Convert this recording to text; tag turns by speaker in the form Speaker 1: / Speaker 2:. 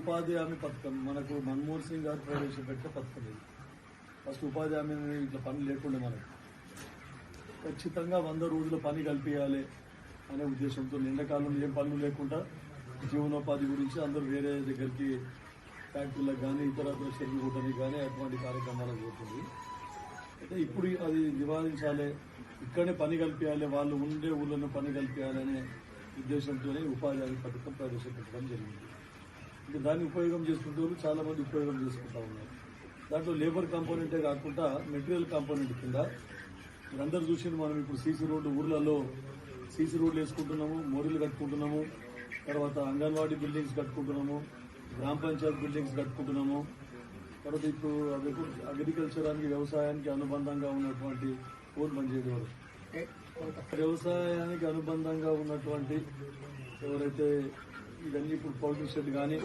Speaker 1: ఉపాధి హామీ పథకం మనకు మన్మోహన్ సింగ్ గారు ప్రవేశపెట్టే పథకం ఇది. ఫస్ట్ ఉపాధి హామీ ఇట్లా పని లేకుండా మనకు. ఖచ్చితంగా వంద రోజుల పని కల్పించాలి అనే ఉద్దేశంతో ఎండాకాలంలో ఏం పనులు లేకుండా జీవనోపాధి గురించి అందరూ వేరే దగ్గరికి ఫ్యాక్టరీలకు కానీ ఇతర చెరువు కానీ అటువంటి కార్యక్రమాలకు పోతుంది. అయితే ఇప్పుడు అది నివారించాలి ఇక్కడనే పని కల్పించాలి వాళ్ళు ఉండే ఊళ్ళను పని కల్పించాలనే ఉద్దేశంతోనే ఉపాధి హామీ పథకం ప్రవేశపెట్టడం జరిగింది. దాన్ని ఉపయోగం చేసుకుంటూ చాలా మంది ఉపయోగం చేసుకుంటా ఉన్నారు. దాంట్లో లేబర్ కాంపోనెంటే కాకుండా మెటీరియల్ కాంపోనెంట్ కింద మీరందరూ చూసింది మనం ఇప్పుడు సీసీ రోడ్డు ఊర్లలో సీసీ రోడ్లు వేసుకుంటున్నాము మోరీలు కట్టుకుంటున్నాము తర్వాత అంగన్వాడీ బిల్డింగ్స్ కట్టుకుంటున్నాము గ్రామ పంచాయత్ బిల్డింగ్స్ కట్టుకుంటున్నాము తర్వాత ఇప్పుడు అగ్రికల్చర్ అని వ్యవసాయానికి అనుబంధంగా ఉన్నటువంటి ఫోన్ పనిచేయడం వ్యవసాయానికి అనుబంధంగా ఉన్నటువంటి ఎవరైతే ఇవన్నీ ఇప్పుడు పౌల్ట్రీ షెడ్ కానీ